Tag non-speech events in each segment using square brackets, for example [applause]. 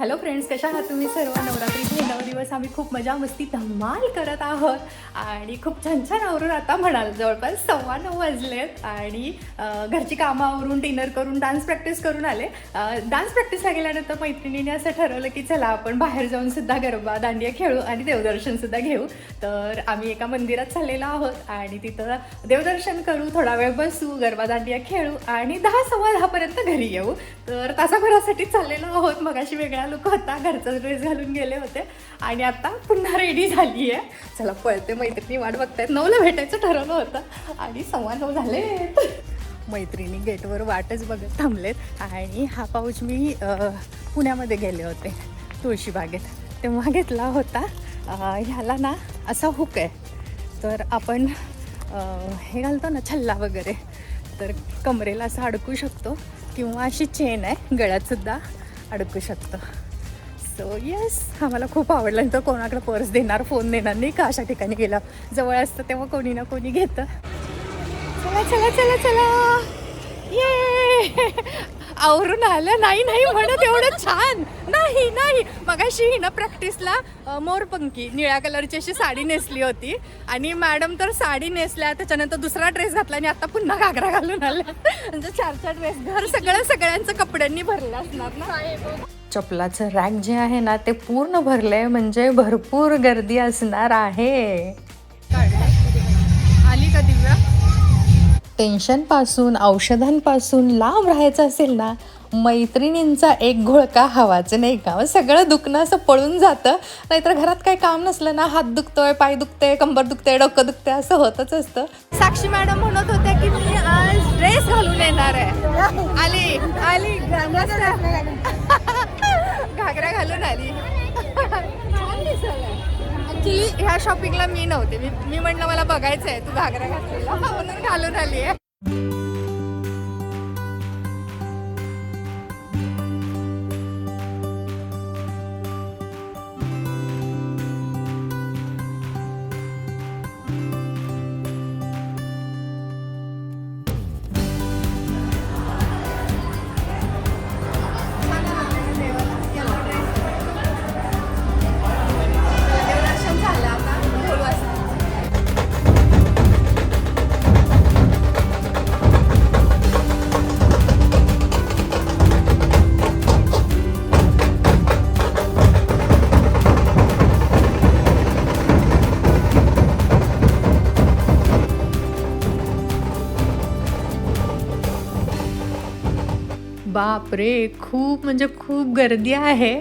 Hello friends कशा आहात तुम्ही सर्व? नवरात्रीचे नऊ दिवस आम्ही खूप मजा मस्ती धमाल करत आहोत. आणि खूप छान छान आवरून आता म्हणाल जवळपास सव्वा नऊ वाजलेत. आणि घरची कामं आवरून डिनर करून डान्स प्रॅक्टिस करून आले. डान्स प्रॅक्टिसला गेल्यानंतर मैत्रिणीने असं ठरवलं की चला आपण बाहेर जाऊन सुद्धा गरबा दांडिया खेळू आणि देवदर्शनसुद्धा घेऊ. तर आम्ही एका मंदिरात चाललेलो आहोत आणि तिथं देवदर्शन करू थोडा वेळ बसू गरबा दांडिया खेळू आणि दहा सव्वा दहापर्यंत घरी येऊ. तर तासाभरासाठी चाललेलो आहोत मग अशी वेगळा लुक होता घरचा ड्रेस घालून गेले होते. आणि आता पुन्हा रेडी झाली आहे चला पळते मैत्रिणी वाट बघतायत. नऊला भेटायचं ठरवलं होतं. आणि सव्वा नऊ झाले मैत्रिणी गेटवर वाटच बघत थांबलेत. आणि हा पाऊच मी पुण्यामध्ये गेले होते तुळशीबागेत तेव्हा घेतला होता. ह्याला ना असा हुक आहे. तर आपण हे घालतो ना छल्ला वगैरे. तर कमरेला असं अडकू शकतो. किंवा अशी चेन आहे गळ्यातसुद्धा अडकू शकतो. सो येस हा मला खूप आवडलं. तर कोणाकडे पर्स देणार फोन देणार नाही का अशा ठिकाणी गेला. जवळ असतं तेव्हा कोणी ना कोणी घेतं. चला चला चला चला. ये आवरून आलं. नाही नाही म्हणत एवढं छान. नाही नाही. मगाशी ही ना प्रॅक्टिसला मोरपंखी निळ्या कलरची अशी साडी नेसली होती. आणि मॅडम तर साडी नेसल्या त्याच्यानंतर दुसरा ड्रेस घातला आणि आता पुन्हा घागरा घालून आल्या. म्हणजे चार चार ड्रेस घर सगळं सगळ्यांचं कपड्यांनी भरलं असणार ना? चपलाचं रॅक जे आहे ना ते पूर्ण भरलंय. म्हणजे भरपूर गर्दी असणार आहे. टेन्शनपासून औषधांपासून लांब राहायचं असेल ना मैत्रिणींचा एक घोळका हवाच नाही का? मग सगळं दुखणं असं पळून जातं. नाहीतर घरात काही काम नसलं ना हात दुखतोय पाय दुखते कंबर दुखते डोकं दुखतंय असं होतच असतं. साक्षी मॅडम म्हणत होत्या की मी आज ड्रेस घालून येणार आहे. आली आली. घागरा घालून आली. की ह्या शॉपिंगला मी नव्हते. मी मी म्हटलं मला बघायचं आहे तू घागरा घातलेला. म्हणून घालून आली आहे बाप रे खूप म्हणजे खूप गर्दी आहे.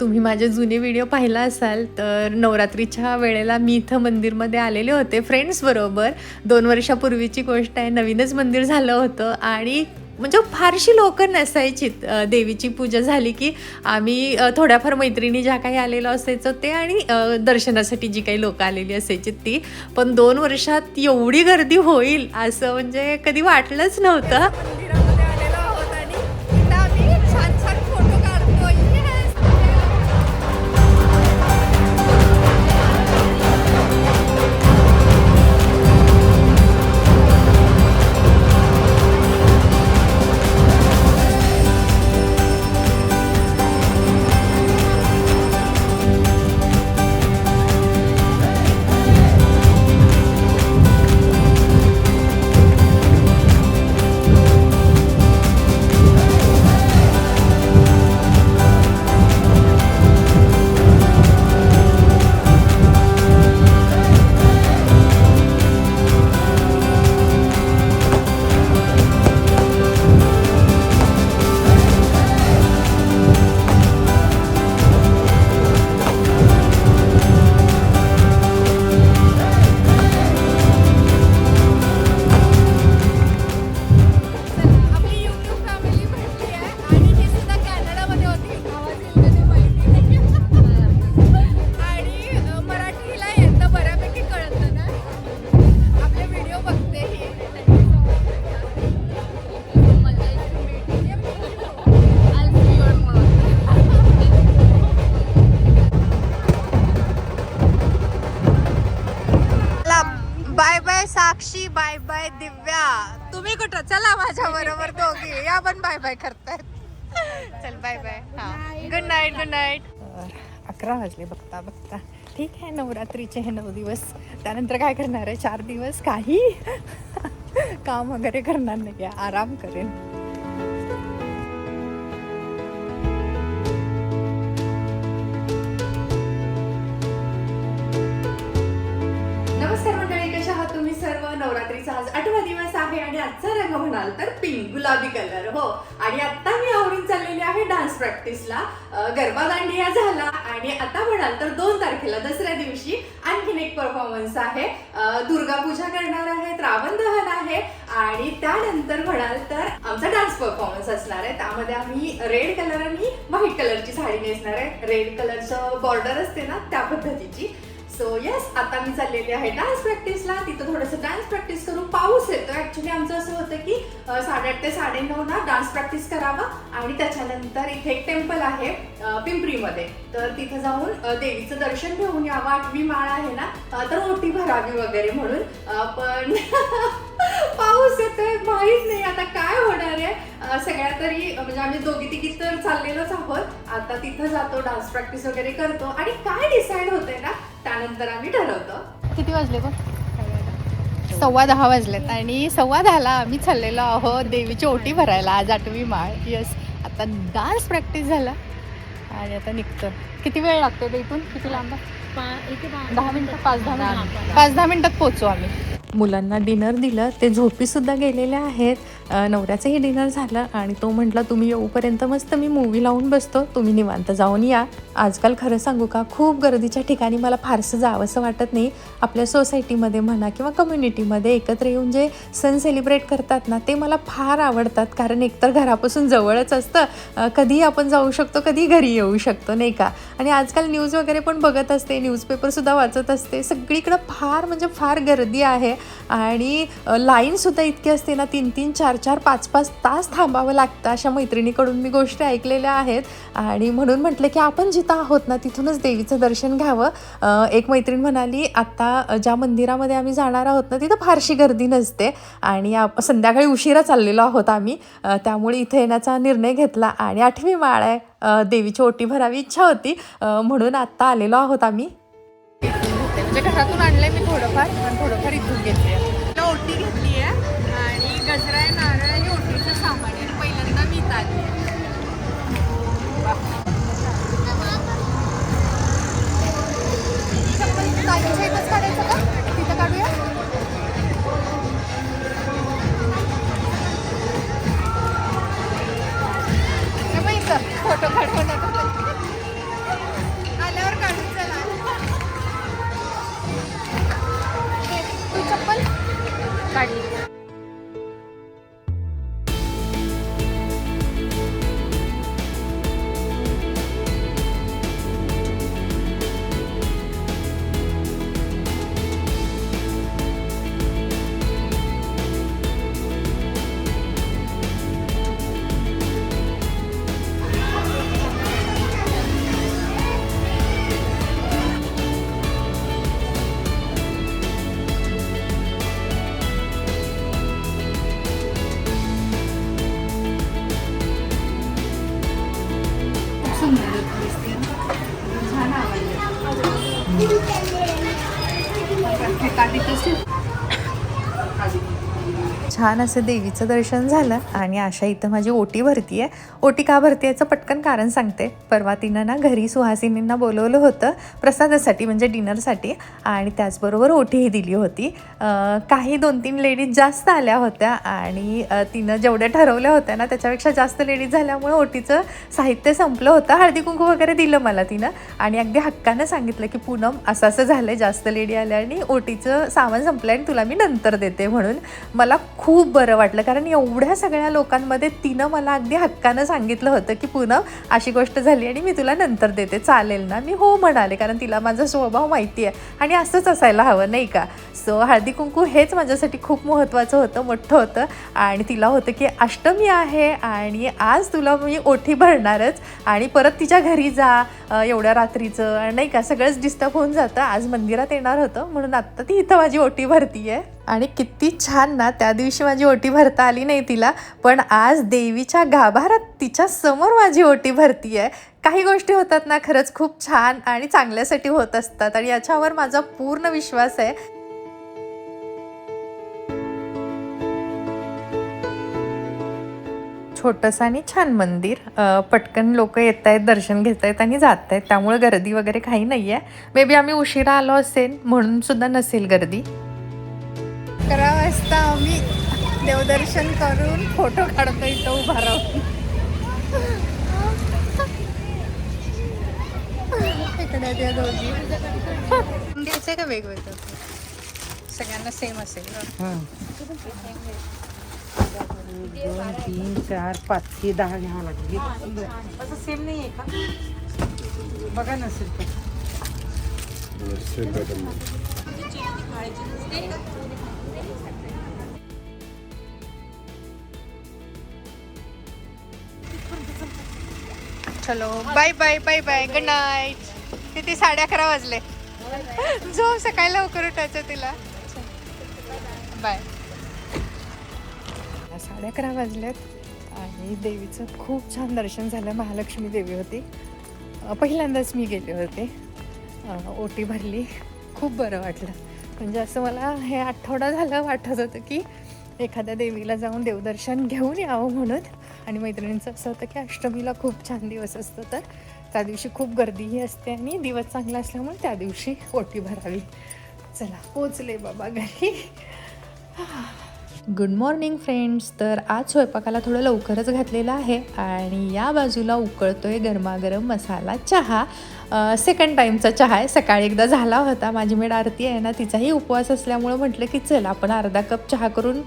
तुम्ही माझे जुने व्हिडिओ पाहिला असाल तर नवरात्रीच्या वेळेला मी इथं मंदिरमध्ये आलेले होते फ्रेंड्सबरोबर दोन वर्षापूर्वीची गोष्ट आहे नवीनच मंदिर झालं होतं आणि म्हणजे फारशी लोक नसायचीत देवीची पूजा झाली की आम्ही थोड्याफार मैत्रिणी ज्या काही आलेलो असायचो ते आणि दर्शनासाठी जी काही लोक आलेली असायची ती. पण दोन वर्षात एवढी गर्दी होईल असं म्हणजे कधी वाटलंच नव्हतं. Bye bye Sakshi bye bye Divya. तुम्ही कुठं? चला माझ्या बरोबर दोघी. या पण बाय बाय करतायत. चल बाय बाय. हां. गुड नाईट गुड नाईट अकरा वाजले बघता बघता. ठीक आहे नवरात्रीचे हे नऊ दिवस. त्यानंतर काय करणार आहे? चार दिवस काही [laughs] काम वगैरे करणार नाही. आराम करेन. नमस्कार मंडळी कशा आहात तुम्ही सर्व नवरात्रीचा आज आठवा दिवस आहे आणि आजचा रंग म्हणाल तर पिंक गुलाबी कलर हो. आणि आता मी आवडून चाललेली आहे डान्स प्रॅक्टिसला गरबा दांडिया झाला आणि आता म्हणाल तर दोन तारखेला दसऱ्या दिवशी आणखीन एक परफॉर्मन्स आहे. दुर्गा पूजा करणार आहे रावण दहन आहे आणि त्यानंतर म्हणाल तर आमचा डान्स परफॉर्मन्स असणार आहे. त्यामध्ये आम्ही रेड कलर आणि व्हाईट कलरची साडी नेसणार आहे. रेड कलरचं बॉर्डर असते ना त्या पद्धतीची. सो येस आता मी चाललेली आहे डान्स प्रॅक्टिसला तिथं थोडंसं डान्स प्रॅक्टिस करून पाऊस येतो. ॲक्च्युली आमचं असं होतं की साडेआठ ते साडेनऊ ना डान्स प्रॅक्टिस करावा आणि त्याच्यानंतर इथे एक टेम्पल आहे पिंपरीमध्ये. तर तिथं जाऊन देवीचं दर्शन घेऊन यावं. आठवी माळ आहे ना तर ओटी भरावी वगैरे म्हणून. पण [laughs] पाऊस येतोय माहीत नाही आता काय होणार आहे. सगळ्या तरी म्हणजे आम्ही दोघी तिघी तर चाललेलोच आहोत. आता तिथं जातो डान्स प्रॅक्टिस वगैरे करतो. आणि काय डिसाईड होतंय त्यानंतर आम्ही ठरवतो. किती वाजले बघ? सव्वा दहा वाजलेत आणि सव्वा दहाला आम्ही चाललेलो आहोत देवीची ओटी भरायला आज आठवी माळ. यस आता डान्स प्रॅक्टिस झाला. आणि आता निघतो किती वेळ लागतो ते इथून? किती लांब? दहा मिनिटं पाच दहा मिनिटं. पाच दहा मिनिटात पोचू आम्ही. मुलांना डिनर दिलं. ते झोपीसुद्धा गेलेले आहेत. नवऱ्याचंही डिनर झालं आणि तो म्हटला तुम्ही येऊपर्यंत मस्त मी मूवी लावून बसतो. तुम्ही निवांत जाऊन या. आजकाल खरं सांगू का खूप गर्दीच्या ठिकाणी मला फारसं जावंसं वाटत नाही. आपल्या सोसायटीमध्ये म्हणा किंवा कम्युनिटीमध्ये एकत्र येऊन जे सण सेलिब्रेट करतात ना ते मला फार आवडतात. कारण एकतर घरापासून जवळच असतं. कधीही आपण जाऊ शकतो कधी घरी येऊ शकतो नाही का? आणि आजकाल न्यूज वगैरे पण बघत असते न्यूजपेपरसुद्धा वाचत असते. सगळीकडं फार म्हणजे फार गर्दी आहे. आणि लाईनसुद्धा इतकी असते ना तीन तीन चार चार पाच पाच तास थांबावं लागतं. अशा मैत्रिणीकडून मी गोष्टी ऐकलेल्या आहेत. आणि म्हणून म्हटलं की आपण जिथे आहोत ना तिथूनच देवीचं दर्शन घ्यावं. एक मैत्रीण म्हणाली आत्ता ज्या मंदिरामध्ये आम्ही जाणार आहोत ना तिथं फारशी गर्दी नसते आणि आप- संध्याकाळी उशिरा चाललेलो आहोत आम्ही. त्यामुळे इथे येण्याचा निर्णय घेतला आणि आठवी माळ आहे. देवीची ओटी भरावी इच्छा होती. म्हणून आत्ता आलेलो आहोत आम्ही. म्हणजे घरातून आणलंय मी थोडंफार थोडंफार इथून घेतले खूप सुंदर दिसते छान असं देवीचं दर्शन झालं आणि आशा इथं माझी ओटी भरती आहे ओटी का भरती याचं पटकन कारण सांगते. परवा तिनं ना घरी सुहासिनींना बोलवलं होतं प्रसादासाठी म्हणजे डिनरसाठी आणि त्याचबरोबर ओटीही दिली होती. काही दोन तीन लेडीज जास्त आल्या होत्या आणि तिनं जेवढ्या ठरवल्या होत्या ना त्याच्यापेक्षा जास्त लेडीज झाल्यामुळे ओटीचं साहित्य संपलं होतं. हळदी कुंकू वगैरे दिलं मला तिनं. आणि अगदी हक्कानं सांगितलं की पूनम असं असं झालं जास्त लेडी आल्या आणि ओटीचं सामान संपलं आणि तुला मी नंतर देते म्हणून. मला खूप बरं वाटलं. कारण एवढ्या सगळ्या लोकांमध्ये तिनं मला अगदी हक्कानं सांगितलं होतं की पुन्हा अशी गोष्ट झाली आणि मी तुला नंतर देते. चालेल ना? मी हो म्हणाले कारण तिला माझा स्वभाव माहिती आहे आणि असंच असायला हवं नाही का? सो हळदी कुंकू हेच माझ्यासाठी खूप महत्त्वाचं होतं मोठं होतं. आणि तिला होतं की अष्टमी आहे आणि आज तुला मी ओठी भरणारच आणि परत तिच्या घरी जा एवढ्या रात्रीचं. नाही का? सगळंच डिस्टर्ब होऊन जातं. आज मंदिरात येणार होतं. म्हणून आत्ता ती इथं माझी ओटी भरती आहे आणि किती छान ना त्या दिवशी माझी ओटी भरता आली नाही तिला पण आज देवीच्या गाभारात तिच्या समोर माझी ओटी भरती आहे काही गोष्टी होतात ना खरंच खूप छान आणि चांगल्यासाठी होत असतात आणि याच्यावर माझा पूर्ण विश्वास आहे. छोटंसं आणि छान मंदिर. पटकन लोक येत आहेत दर्शन घेत आहेत आणि जात आहेत त्यामुळे गर्दी वगैरे काही नाही आहे मे बी आम्ही उशिरा आलो असेल म्हणून सुद्धा नसेल गर्दी. वाजता आम्ही देवदर्शन करून फोटो काढतो इथं उभा राहून. इकडे त्या दोघी घ्यायचंय का वेगवेगळं? सगळ्यांना सेम असेल? दोन तीन चार पाच हे दहा घ्यावं लागेल. असं सेम नाही आहे का? बघा नसेल तर. चलो bye bye bye bye good night किती साडे अकरा वाजले. झोप सकाळी लवकर उठायचं तिला. बाय साडे अकरा वाजलेत आणि देवीचं खूप छान दर्शन झालं. महालक्ष्मी देवी होती. पहिल्यांदाच मी गेले होते. ओटी भरली. खूप बरं वाटलं. म्हणजे असं मला हे आठवडा झालं वाटत होतं की एखाद्या देवीला जाऊन देवदर्शन घेऊन यावं म्हणून. आणि मैत्रिणींचं असं होतं की अष्टमीला खूप छान दिवस असतो तर त्या दिवशी खूप गर्दीही असते आणि दिवस चांगला असल्यामुळे त्या दिवशी ओटी भरावी. चला पोचले बाबा घरी. गुड मॉर्निंग फ्रेंड्स तर आज स्वयंपाकाला थोडं लवकरच घातलेलं आहे आणि या बाजूला उकळतोय गरमागरम मसाला चहा. सेकंड टाईमचा चहा आहे. सकाळी एकदा झाला होता. माझी मेड आरती आहे ना तिचाही उपवास असल्यामुळं म्हटलं की चल आपण अर्धा कप चहा करून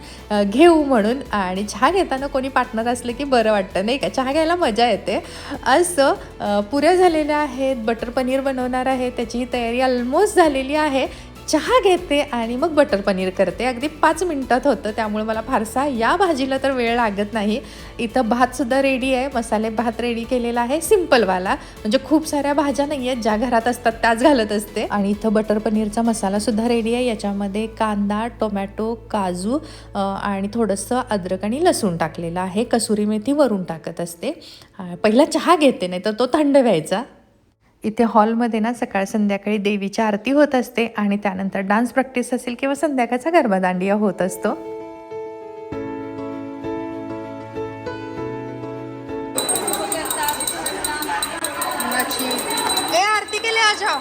घेऊ म्हणून. आणि चहा घेताना कोणी पार्टनर असलं की बरं वाटतं नाही का? चहा घ्यायला मजा येते. असं पुऱ्या झालेल्या आहेत. बटर पनीर बनवणार आहे. त्याचीही तयारी ऑलमोस्ट झालेली आहे. चहा घेते आणि मग बटर पनीर करते. अगदी पाच मिनटात होतं त्यामुळे मला फारसा या भाजीला तर वेळ लागत नाही. इथं भातसुद्धा रेडी आहे. मसाले भात रेडी केलेला आहे सिम्पलवाला म्हणजे खूप साऱ्या भाज्या नाही आहेत ज्या घरात असतात त्याच घालत असते. आणि इथं बटर पनीरचा मसालासुद्धा रेडी आहे. याच्यामध्ये कांदा टोमॅटो काजू आणि थोडंसं अद्रक आणि लसूण टाकलेलं आहे. कसुरी मेथी वरून टाकत असते. पहिला चहा घेते नाही तर तो थंड व्हायचा. इथे हॉलमध्ये ना सकाळ संध्याकाळी देवीची आरती होत असते आणि त्यानंतर डान्स प्रॅक्टिस असेल किंवा संध्याकाळचा गरबा दांडिया होत असतो. आरती केली आजा.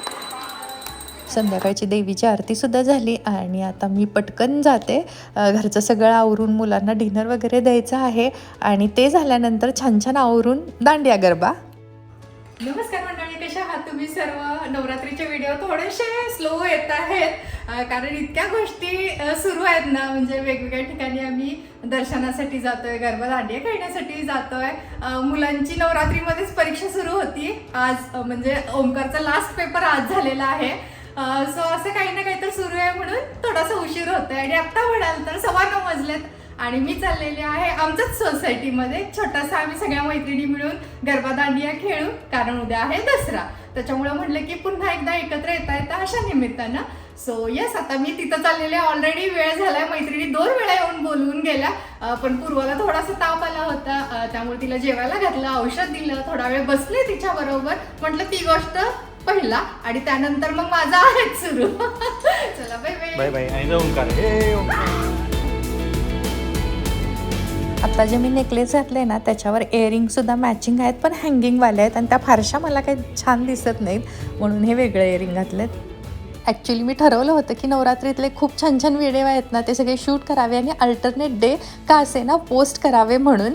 संध्याकाळची देवीची आरती सुद्धा झाली आणि आता मी पटकन जाते. घरचं सगळं आवरून मुलांना डिनर वगैरे द्यायचं आहे आणि ते झाल्यानंतर छान छान आवरून दांडिया गरबा. नमस्कार मंडळी सर्व नवरात्रीचे व्हिडिओ थोडेसे स्लो येत आहेत. कारण इतक्या गोष्टी सुरू आहेत ना. म्हणजे वेगवेगळ्या ठिकाणी आम्ही दर्शनासाठी जातोय गरबा दांडिया खेळण्यासाठी जातोय. मुलांची नवरात्रीमध्येच परीक्षा सुरू होती. आज म्हणजे ओमकारचा लास्ट पेपर आज झालेला आहे. सो असं काही ना काही तर सुरू आहे म्हणून थोडासा उशीर होतोय. आणि आता म्हणाल तर सव्वा नऊ वाजलेत आणि मी चाललेले आहे आमच्याच सोसायटीमध्ये छोटासा आम्ही सगळ्या मैत्रिणी मिळून गरबा दांडिया खेळू. कारण उद्या आहे दसरा. त्याच्यामुळे म्हटलं की पुन्हा एकदा एकत्र येता येतं अशा निमित्तानं. सो येस आता मी तिथं चाललेले ऑलरेडी वेळ झालाय. मैत्रिणी दोन वेळा येऊन बोलवून गेल्या. पण पूर्वाला थोडासा ताप आला होता. त्यामुळे तिला जेवायला घातलं औषध दिलं. थोडा वेळ बसले तिच्या बरोबर. म्हटलं ती गोष्ट पहिला आणि त्यानंतर मग माझा आहेच सुरू. [laughs] चला बाय बाय बाय बाय आणि ओंकार. आता जे मी नेकलेस घातले ना त्याच्यावर इयरिंग सुद्धा मॅचिंग आहेत पण हँगिंगवाले आहेत. आणि त्या फारशा मला काही छान दिसत नाहीत. म्हणून हे वेगळे इयरिंग घातलेत. ॲक्च्युली मी ठरवलं होतं की नवरात्रीतले खूप छान छान व्हिडिओ आहेत ना ते सगळे शूट करावे आणि अल्टरनेट डे का असे ना पोस्ट करावे म्हणून.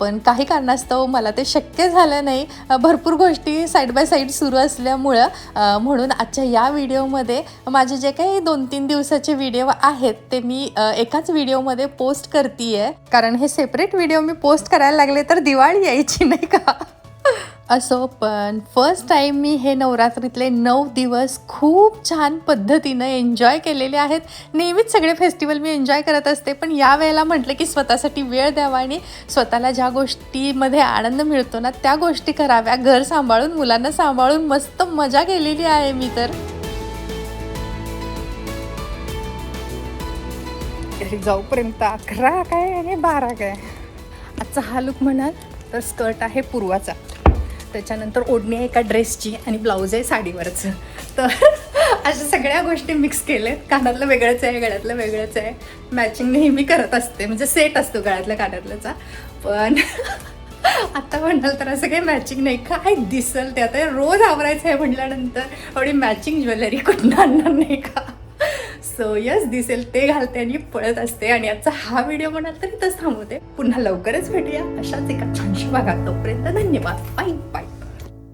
पण काही कारणास्तव मला ते शक्य झालं नाही. भरपूर गोष्टी साईड बाय साईड सुरू असल्यामुळं म्हणून आजच्या या व्हिडिओमध्ये माझे जे काही दोन तीन दिवसाचे व्हिडिओ आहेत ते मी एकाच व्हिडिओमध्ये पोस्ट करते आहे कारण हे सेपरेट व्हिडिओ मी पोस्ट करायला लागले तर दिवाळी यायची नाही का? असो पण फर्स्ट टाईम मी हे नवरात्रीतले नऊ दिवस खूप छान पद्धतीनं एन्जॉय केलेले आहेत. नेहमीच सगळे फेस्टिवल मी एन्जॉय करत असते पण या वेळेला म्हटलं की स्वतःसाठी वेळ द्यावा आणि स्वतःला ज्या गोष्टीमध्ये आनंद मिळतो ना त्या गोष्टी कराव्या. घर सांभाळून मुलांना सांभाळून मस्त मजा केलेली आहे मी तर. घरी जाऊपर्यंत अकरा काय आणि बारा काय? आजचा हा लुक म्हणाल तर स्कर्ट आहे पूर्वाचा. त्याच्यानंतर ओढणी आहे एका ड्रेसची आणि ब्लाऊज आहे साडीवरचं. तर [laughs] अशा सगळ्या गोष्टी मिक्स केल्यात. कानातलं वेगळंच आहे गळ्यातलं वेगळंच आहे. मॅचिंग नेहमी करत असते. म्हणजे सेट असतो गळ्यातल्या कानातल्याचा. पण [laughs] आता म्हणाल तर असं काही मॅचिंग नाही. काय दिसल ते आता? रोज आवरायचं आहे म्हटल्यानंतर. एवढी मॅचिंग ज्वेलरी कुठून आणणार नाही का? सो यस दिसेल ते घालते आणि पळत असते. आणि आजचा हा व्हिडिओ म्हणाल तर इथंच थांबवते. पुन्हा लवकरच भेटूया. अशाच एका छानशी भागात. तोपर्यंत धन्यवाद. Bye bye